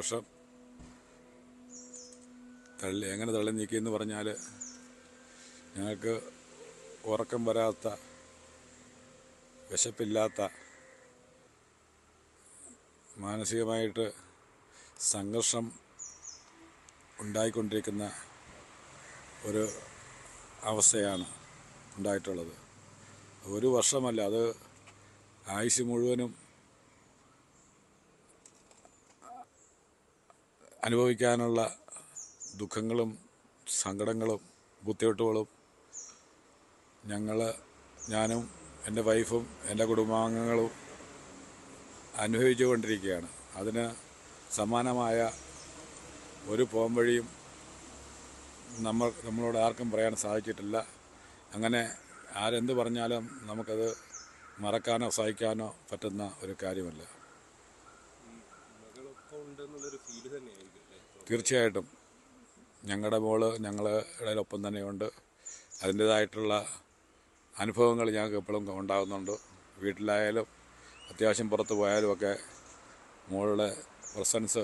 സന്തോഷം തള്ളി എങ്ങനെ തള്ളി നീക്കിയെന്ന് പറഞ്ഞാൽ ഞങ്ങൾക്ക് ഉറക്കം വരാത്ത വിശപ്പില്ലാത്ത മാനസികമായിട്ട് സംഘർഷം ഉണ്ടായിക്കൊണ്ടിരിക്കുന്ന ഒരു അവസ്ഥയാണ് ഉണ്ടായിട്ടുള്ളത്. ഒരു വർഷമല്ല അത് ആയുസ് മുഴുവനും അനുഭവിക്കാനുള്ള ദുഃഖങ്ങളും സങ്കടങ്ങളും ബുദ്ധിമുട്ടുകളും ഞങ്ങൾ ഞാനും എന്റെ വൈഫും എന്റെ കുടുംബാംഗങ്ങളും അനുഭവിച്ചു കൊണ്ടിരിക്കുകയാണ്. അതിന് സമാനമായ ഒരു പോംവഴിയും നമ്മൾ നമ്മളോട് ആർക്കും പറയാൻ സാധിച്ചിട്ടില്ല. അങ്ങനെ ആരെന്ത് പറഞ്ഞാലും നമുക്കത് മറക്കാനോ സഹിക്കാനോ പറ്റുന്ന ഒരു കാര്യമല്ല. തീർച്ചയായിട്ടും. ഞങ്ങളുടെ മോൾ ഞങ്ങളുടെ ഒപ്പം തന്നെയുണ്ട്. അതിന്റേതായിട്ടുള്ള അനുഭവങ്ങൾ ഞങ്ങൾക്ക് എപ്പോഴും ഉണ്ടാകുന്നുണ്ട്. വീട്ടിലായാലും അത്യാവശ്യം പുറത്ത് പോയാലും ഒക്കെ മോളുടെ പ്രസൻസ്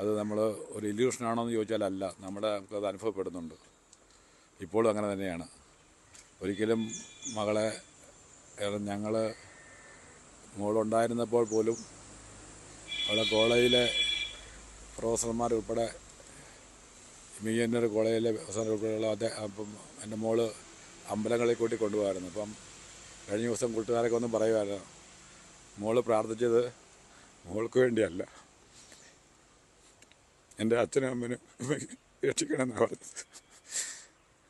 അത് നമ്മൾ ഒരു ഇല്യൂഷനാണോ എന്ന് ചോദിച്ചാൽ അല്ല നമ്മുടെ നമുക്കത് അനുഭവപ്പെടുന്നുണ്ട്. ഇപ്പോഴും അങ്ങനെ തന്നെയാണ്. ഒരിക്കലും മകളെ ഞങ്ങൾ മോളുണ്ടായിരുന്നപ്പോൾ പോലും അവളെ കോളേജിലെ പ്രൊഫസർമാർ ഉൾപ്പെടെ മിയന്നർ കോളേജിലെ പ്രൊഫസർ ഉൾപ്പെടെയുള്ള അദ്ദേഹം അപ്പം എന്റെ മോൾ അമ്പലങ്ങളിൽ കൂട്ടി കൊണ്ടുപോകായിരുന്നു. അപ്പം കഴിഞ്ഞ ദിവസം കൂട്ടുകാരൊക്കെ ഒന്നും പറയുമായിരുന്നു മോൾ പ്രാർത്ഥിച്ചത് മോൾക്ക് വേണ്ടിയല്ല. എന്റെ അച്ഛനും അമ്മനും രക്ഷിക്കണമെന്നാണ് പറഞ്ഞത്.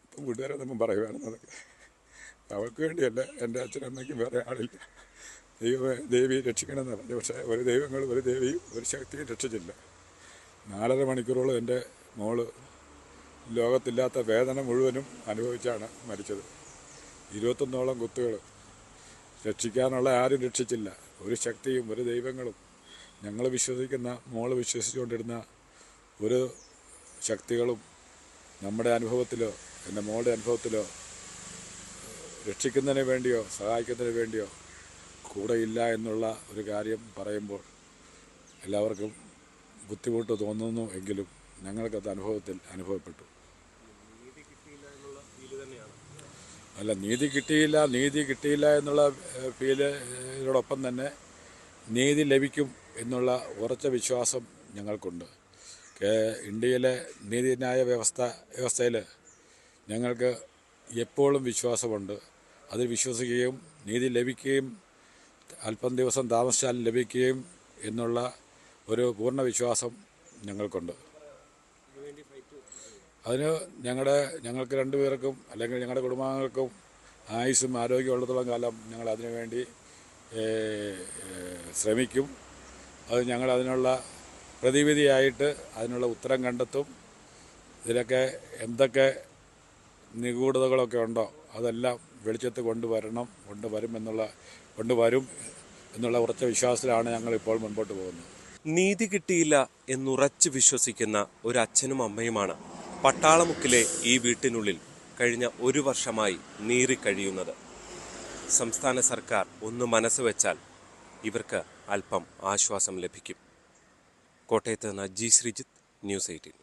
അപ്പം കൂട്ടുകാരൊന്നും പറയുമായിരുന്നു അതൊക്കെ അവൾക്ക് വേണ്ടിയല്ല എന്റെ അച്ഛനും അമ്മയ്ക്കും വേറെ ആളില്ല. ദൈവമേ ദേവി രക്ഷിക്കണമെന്ന് പറഞ്ഞു. പക്ഷേ ഒരു ദൈവങ്ങൾ ഒരു ദേവിയും ഒരു ശക്തിയും രക്ഷിച്ചില്ല. നാലര മണിക്കൂറോളം എന്റെ മോൾ ലോകത്തില്ലാത്ത വേദന മുഴുവനും അനുഭവിച്ചാണ് മരിച്ചത്. ഇരുപത്തൊന്നോളം കുത്തുകൾ രക്ഷിക്കാനുള്ള ആരും രക്ഷിച്ചില്ല. ഒരു ശക്തിയും ഒരു ദൈവങ്ങളും. ഞങ്ങൾ വിശ്വസിക്കുന്ന മോൾ വിശ്വസിച്ചുകൊണ്ടിരുന്ന ഒരു ശക്തികളും നമ്മുടെ അനുഭവത്തിലോ എന്റെ മോളുടെ അനുഭവത്തിലോ രക്ഷിക്കുന്നതിന് വേണ്ടിയോ സഹായിക്കുന്നതിന് വേണ്ടിയോ കൂടെയില്ല എന്നുള്ള ഒരു കാര്യം പറയുമ്പോൾ എല്ലാവർക്കും ബുദ്ധിമുട്ട് തോന്നുന്നു എങ്കിലും ഞങ്ങൾക്കത് അനുഭവത്തിൽ അനുഭവപ്പെട്ടു. അല്ല നീതി കിട്ടിയില്ല നീതി കിട്ടിയില്ല എന്നുള്ള ഫീലിനോടൊപ്പം തന്നെ നീതി ലഭിക്കും എന്നുള്ള ഉറച്ച വിശ്വാസം ഞങ്ങൾക്കുണ്ട്. ഇന്ത്യയിലെ നീതിന്യായ വ്യവസ്ഥ വ്യവസ്ഥയിൽ ഞങ്ങൾക്ക് എപ്പോഴും വിശ്വാസമുണ്ട്. അതിൽ വിശ്വസിക്കുകയും നീതി ലഭിക്കുകയും അല്പം ദിവസം താമസിച്ചാൽ ലഭിക്കുകയും എന്നുള്ള ഒരു പൂർണ വിശ്വാസം ഞങ്ങൾക്കുണ്ട്. അതിന് ഞങ്ങളുടെ ഞങ്ങൾക്ക് രണ്ടുപേർക്കും അല്ലെങ്കിൽ ഞങ്ങളുടെ കുടുംബാംഗങ്ങൾക്കും ആയുസ്സും ആരോഗ്യം ഉള്ളത്തോളം കാലം ഞങ്ങൾ അതിനുവേണ്ടി ശ്രമിക്കും. അത് ഞങ്ങൾ അതിനുള്ള പ്രതിവിധിയായിട്ട് അതിനുള്ള ഉത്തരം കണ്ടെത്തും. ഇതിലൊക്കെ എന്തൊക്കെ നിഗൂഢതകളൊക്കെ ഉണ്ടോ അതെല്ലാം വെളിച്ചത്ത് കൊണ്ടുവരണം കൊണ്ടുവരും എന്നുള്ള കൊണ്ടുവരും എന്നുള്ള ഉറച്ച വിശ്വാസത്തിലാണ് ഞങ്ങൾ ഇപ്പോൾ മുൻപോട്ട് പോകുന്നത്. നീതി കിട്ടിയില്ല എന്നുറച്ച് വിശ്വസിക്കുന്ന ഒരു അച്ഛനും അമ്മയുമാണ് പട്ടാളമുക്കിലെ ഈ വീട്ടിനുള്ളിൽ കഴിഞ്ഞ ഒരു വർഷമായി നീറിക്കഴിയുന്നത്. സംസ്ഥാന സർക്കാർ ഒന്ന് മനസ്സ് വെച്ചാൽ ഇവർക്ക് അല്പം ആശ്വാസം ലഭിക്കും. കോട്ടയത്ത് നിന്ന് ജി ശ്രീജിത്ത് ന്യൂസ് എയ്റ്റീൻ.